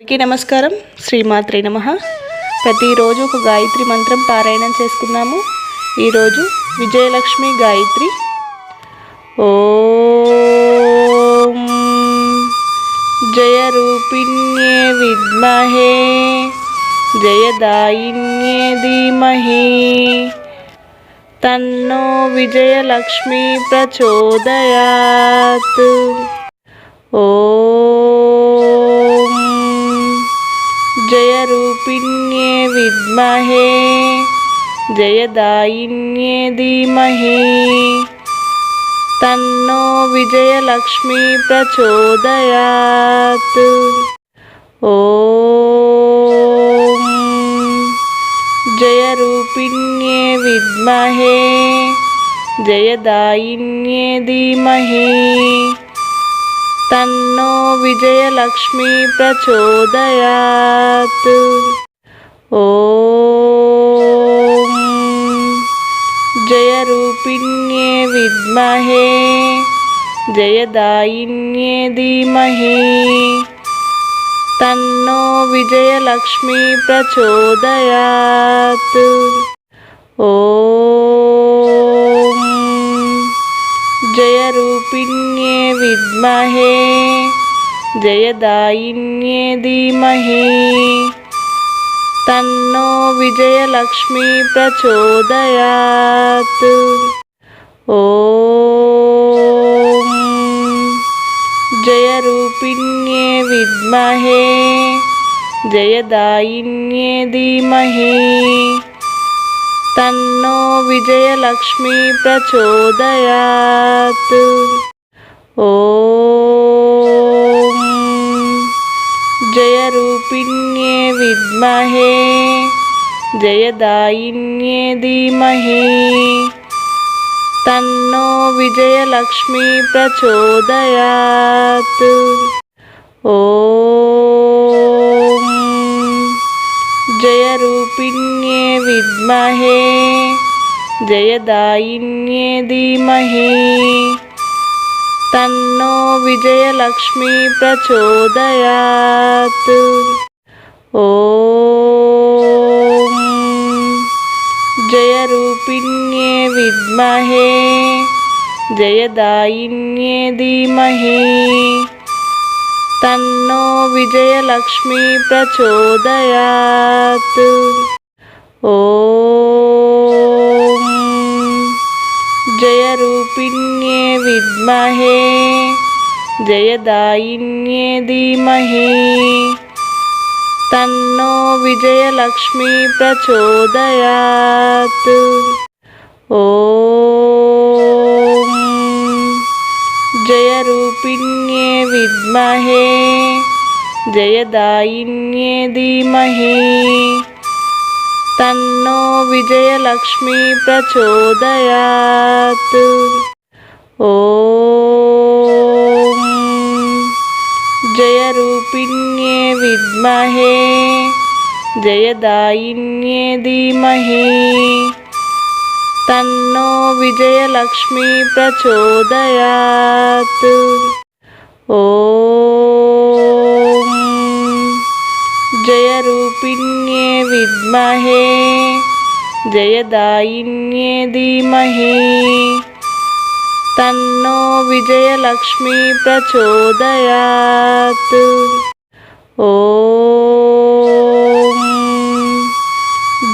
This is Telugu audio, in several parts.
అందరికీ నమస్కారం. శ్రీమాత్రి నమ. ప్రతిరోజు ఒక గాయత్రి మంత్రం పారాయణం చేసుకున్నాము ఈరోజు విజయలక్ష్మి గాయత్రి. ఓం జయ రూపిణ్యే విద్మహే జయదాయిన్యే ధీమహి. తన్నో విజయలక్ష్మి ప్రచోదయాత్. ఓ रूपिण्ये विद्महे जयदायिन्ये धीमहि। तन्नो विजयलक्ष्मी प्रचोदयात्। ॐ जयरूपिण्ये विद्महे जयदायिन्ये धीमहि। తన్నో విజయలక్ష్మి ప్రచోదయాత్. ఓం జయరూపిణ్యే విద్మహే జయదాయిన్యే ధీమహి. తన్నో విజయలక్ష్మి ప్రచోదయాత్. ఓం జయరూపిణ్యే విద్మహే జయదాయిన్యే ధీమహి తన్నో విజయలక్ష్మి ప్రచోదయాత్ ఓం జయరూపిణ్యే విద్మహే జయదాయిన్యే ధీమహి తన్నో విజయలక్ష్మి ప్రచోదయాత్ ॐ जयरूपिण्ये विद्महे जयदायिन्ये धीमहि। तन्नो विजयलक्ष्मी प्रचोदयात्। ॐ जयरूपिण्ये विद्महे जयदायिन्ये धीमहि। తన్నో విజయలక్ష్మి ప్రచోదయాత్. ఓ జయరూపిణ్యే విద్మహే జయదాయిన్యే ధీమహి. తన్నో విజయలక్ష్మి ప్రచోదయాత్. ఓ रूपिण्ये विद्महे जयदायिन्ये धीमहि। तन्नो विजयलक्ष्मी प्रचोदयात्। ॐ जयरूपिण्ये विद्महे जयदायिन्ये धीमहि। తన్నో విజయలక్ష్మి ప్రచోదయాత్. ఓం జయరూపిణ్యే విద్మహే జయదాయిన్యే ధీమహి. తన్నో విజయలక్ష్మి ప్రచోదయాత్. ఓ జయరూపిణ్యే విద్మహే జయదాయిన్యే ధీమహి తన్నో విజయలక్ష్మి ప్రచోదయాత్ ఓం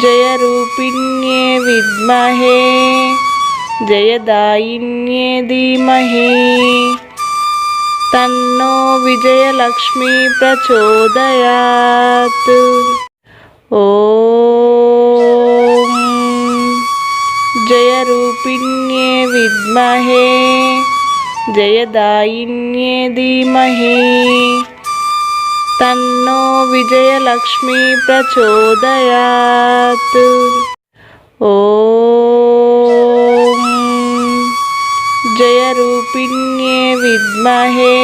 జయరూపిణ్యే విద్మహే జయదాయిన్యే ధీమహి తన్నో విజయలక్ష్మి ప్రచోదయాత్ ॐ जयरूपिण्ये विद्महे जयदायिन्ये धीमहि। तन्नो विजयलक्ष्मी प्रचोदयात्। ॐ जयरूपिण्ये विद्महे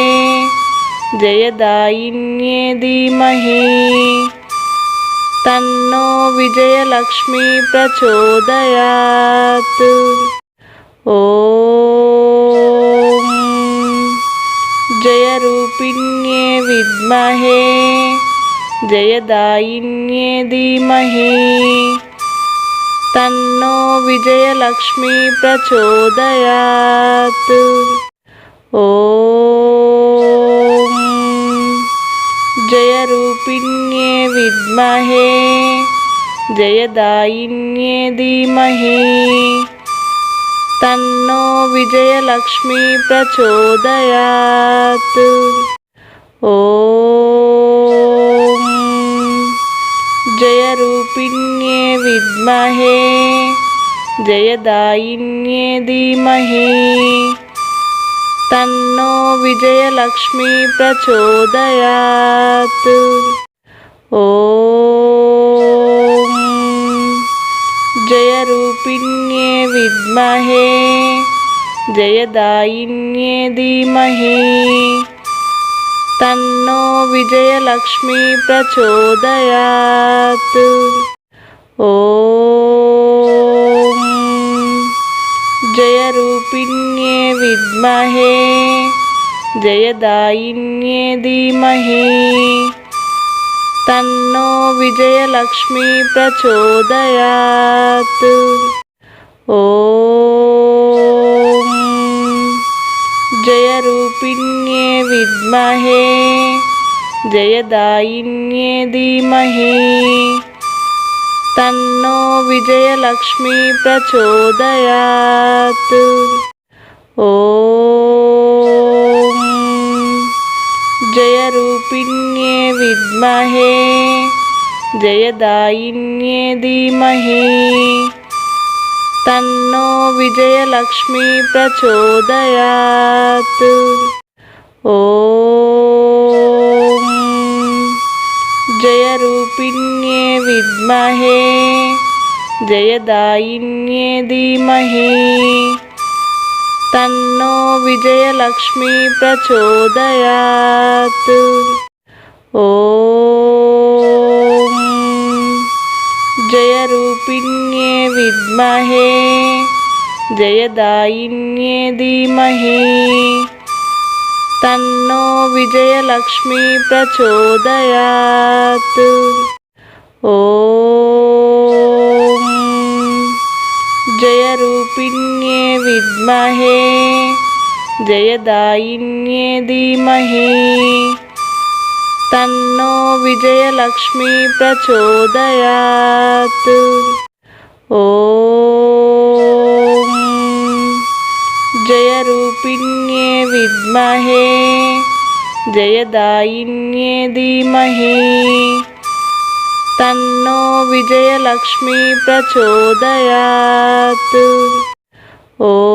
जयदायिन्ये धीमहि। विजयलक्ष्मी प्रचोदयात् ॐ जयरूपिण्ये विद्महे जयदायिन्ये धीमहि तन्नो विजयलक्ष्मी प्रचोदयात् ॐ जयरूपिण्ये विद्महे జయదాయిన్యే ధీమహి తన్నో విజయలక్ష్మి ప్రచోదయాత్ ఓం జయరూపిణ్యే విద్మహే జయదాయిన్యే ధీమహి తన్నో విజయలక్ష్మి ప్రచోదయాత్ ఓ जयरूपिण्ये विद्महे जयदायिन्ये धीमहि तन्नो विजयलक्ष्मी प्रचोदयात् ॐ जयरूपिण्ये विद्महे जयदायिन्ये धीमहि తన్నో విజయలక్ష్మీ ప్రచోదయాత్. ఓ జయరూపిణ్యే విద్మహే జయదాయిన్యే ధీమహి. తన్నో విజయలక్ష్మీ ప్రచోదయాత్. ఓ విద్మహే జయదాయిన్యే ధీమహి తన్నో విజయలక్ష్మి ప్రచోదయాత్ ఓ జయరూపిణ్యే విద్మహే జయదాయిన్యే ధీమహి తన్నో విజయలక్ష్మి ప్రచోదయాత్ ॐ जयरूपिण्ये विद्महे जयदायिन्ये धीमहि। तन्नो विजयलक्ष्मी प्रचोदयात्। ॐ जयरूपिण्ये विद्महे जयदायिन्ये धीमहि తన్నో విజయలక్ష్మి ప్రచోదయాత్. ఓ జయరూపిణ్యే విద్మహే జయదాయిన్యే ధీమహి. తన్నో విజయలక్ష్మి ప్రచోదయాత్. ఓ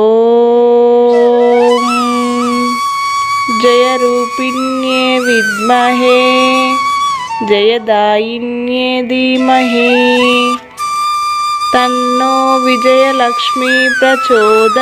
జయరూపిణ్యే విద్మహే జయదాయిన్యే ధీమహి. తన్నో విజయలక్ష్మి ప్రచోదయాత్.